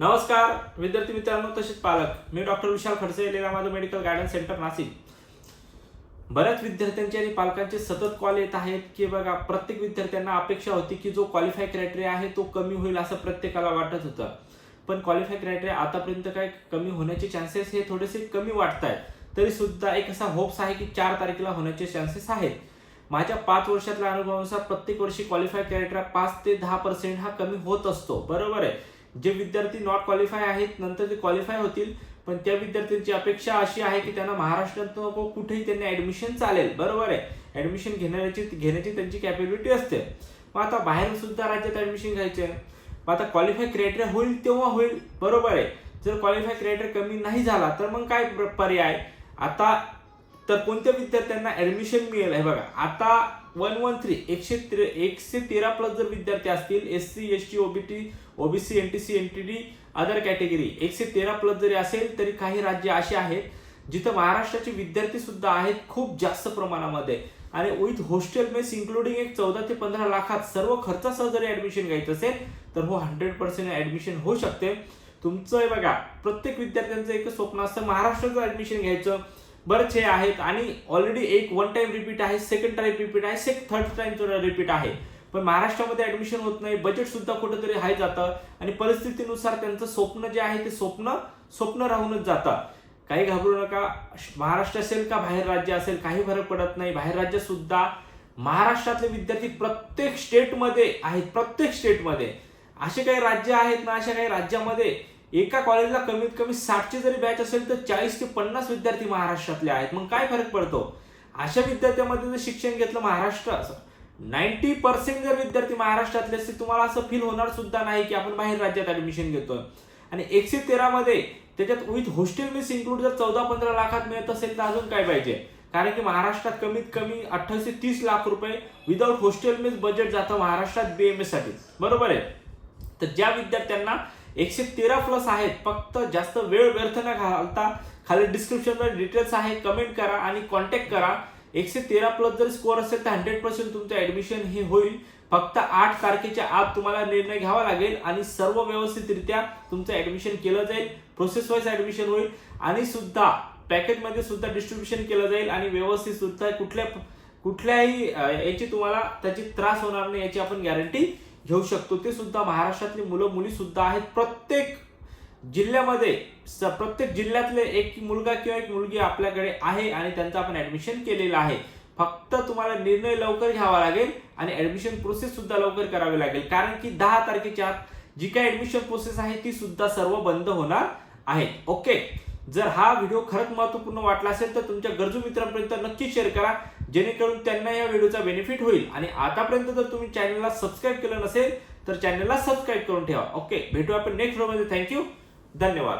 नमस्कार विद्यार्थी मित्रांनो तसेच पालक. मी डॉक्टर विशाल खडसे लेला माझं मेडिकल गायडन्स सेंटर नाशिक. बऱ्याच विद्यार्थ्यांचे आणि पालकांचे सतत कॉल येत आहेत की बघा प्रत्येक विद्यार्थ्यांना अपेक्षा होती की जो क्वालिफाय क्रायटेरिया आहे तो कमी होईल असं प्रत्येकाला वाटत होतं. पण क्वालिफाय क्रायटेरिया आतापर्यंत काय कमी होण्याचे चान्सेस हे थोडेसे कमी वाटत आहेत. तरी सुद्धा एक असा होप्स आहे की चार तारखेला होण्याचे चान्सेस आहेत. माझ्या पाच वर्षातल्या अनुभवानुसार प्रत्येक वर्षी क्वालिफाय क्रायटेरिया पाच ते दहा पर्सेंट हा कमी होत असतो. बरोबर आहे. जे विद्यार्थी नॉट क्वालिफाय आहेत नंतर ते क्वालिफाय होतील पण त्या विद्यार्थ्यांची अपेक्षा अशी आहे की त्यांना महाराष्ट्रात नको कुठेही त्यांना ऍडमिशन चालेल. बरोबर आहे. ऍडमिशन घेण्याची घेण्याची त्यांची कॅपेबिलिटी असते. मग आता बाहेर सुद्धा राज्यात ऍडमिशन घ्यायचे मग आता क्वालिफाय क्रायटेरिया होईल तेव्हा होईल. बरोबर आहे. जर क्वालिफाय क्रायटेरिया कमी नाही झाला तर मग काय प्र- पर्याय? आता तर कोणत्या विद्यार्थ्यांना ऍडमिशन मिळेल? हे बघा. आता वन वन थ्री एकशे तेरा एकशे तेरा प्लस जर विद्यार्थी असतील S C S T OBT OBC N T C N T D other category एकशे तेरा प्लस जरी असेल तरी काही राज्य असे आहेत जिथं महाराष्ट्राचे विद्यार्थी सुद्धा आहेत खूप जास्त प्रमाणामध्ये. आणि विथ हॉस्टेल मेस इन्क्लुडिंग एक चौदा ते पंधरा लाखात सर्व खर्चासह जरी ऍडमिशन घ्यायचं असेल तर हो हंड्रेड पर्सेंट ऍडमिशन होऊ शकते. तुमचं बघा प्रत्येक विद्यार्थ्यांचं एक स्वप्न असतं महाराष्ट्राचं ऍडमिशन घ्यायचं. बरेच हे आहेत आणि ऑलरेडी एक वन टाइम रिपीट आहे सेकंड टाइम रिपीट आहे सेक थर्ड टाइम रिपीट आहे. पण महाराष्ट्रामध्ये ऍडमिशन होत नाही बजेट सुद्धा कुठेतरी हाय जातं आणि परिस्थितीनुसार त्यांचं स्वप्न जे आहे ते स्वप्न स्वप्न राहूनच जातं. काही घाबरू नका महाराष्ट्र असेल का बाहेर राज्य असेल काही फरक पडत नाही. बाहेर राज्य सुद्धा महाराष्ट्रातले विद्यार्थी प्रत्येक स्टेटमध्ये आहेत प्रत्येक स्टेटमध्ये असे काही राज्य आहेत ना अशा काही राज्यामध्ये एका कॉलेजला कमीत कमी साठचे जरी बॅच असेल तर चाळीस ते पन्नास विद्यार्थी महाराष्ट्रातले आहेत. मग काय फरक पडतो? अशा विद्यार्थ्यामध्ये जर शिक्षण घेतलं महाराष्ट्र नाईन्टी पर्सेंट जर विद्यार्थी महाराष्ट्रातले असतील तुम्हाला असं फील होणार सुद्धा नाही की आपण बाहेर राज्यात ऍडमिशन घेतोय. आणि एकशे तेरा मध्ये त्याच्यात विथ हॉस्टेल मिस इन्क्लूड जर चौदा पंधरा लाखात मिळत असेल तर अजून काय पाहिजे? कारण की महाराष्ट्रात कमीत कमी अठ्ठावीस ते तीस लाख रुपये विदाउट हॉस्टेल मिस बजेट जातं महाराष्ट्रात बीएमएससाठी. बरोबर आहे? तर ज्या विद्यार्थ्यांना एकशे तेरा प्लस आहेत. फक्त जास्त वेळ व्यर्थ न घालता खाली डिस्क्रिप्शनवर डिटेल्स आहे कमेंट करा आणि कॉन्टॅक्ट करा. एकशे तेरा प्लस जर स्कोअर असेल तर हंड्रेड पर्सेंट तुमचं ऍडमिशन हे होईल. फक्त आठ तारखेच्या आत तुम्हाला निर्णय घ्यावा लागेल आणि सर्व व्यवस्थितरित्या तुमचं ऍडमिशन केलं जाईल. प्रोसेस वाईज ऍडमिशन होईल. आणि सुद्धा पॅकेजमध्ये सुद्धा डिस्ट्रीब्युशन केलं जाईल आणि व्यवस्थित सुद्धा कुठल्या कुठल्याही याची तुम्हाला त्याची त्रास होणार नाही याची आपण गॅरंटी घेऊ शकतो. ते सुद्धा महाराष्ट्रातली मुलं मुली सुद्धा आहेत. प्रत्येक जिल्ह्यामध्ये स- प्रत्येक जिल्ह्यातले एक मुलगा किंवा एक मुलगी आपल्याकडे आहे आणि त्यांचं आपण ऍडमिशन केलेलं आहे. फक्त तुम्हाला निर्णय लवकर घ्यावा लागेल आणि ऍडमिशन प्रोसेस सुद्धा लवकर करावी लागेल. कारण की दहा तारखेच्या आत जी काही ऍडमिशन प्रोसेस आहे ती सुद्धा सर्व बंद होणार आहे. ओके जर हा व्हिडिओ खरंच महत्त्वपूर्ण वाटला असेल तर तुमच्या गरजू मित्रांपर्यंत नक्की शेअर करा जेणेकरून त्यांना या व्हिडिओचा बेनिफिट होईल. आणि आतापर्यंत जर तुम्ही चॅनलला सबस्क्राईब केलं नसेल तर चॅनलला सबस्क्राईब करून ठेवा. ओके भेटू आपण नेक्स्ट व्हिडिओमध्ये थँक्यू धन्यवाद.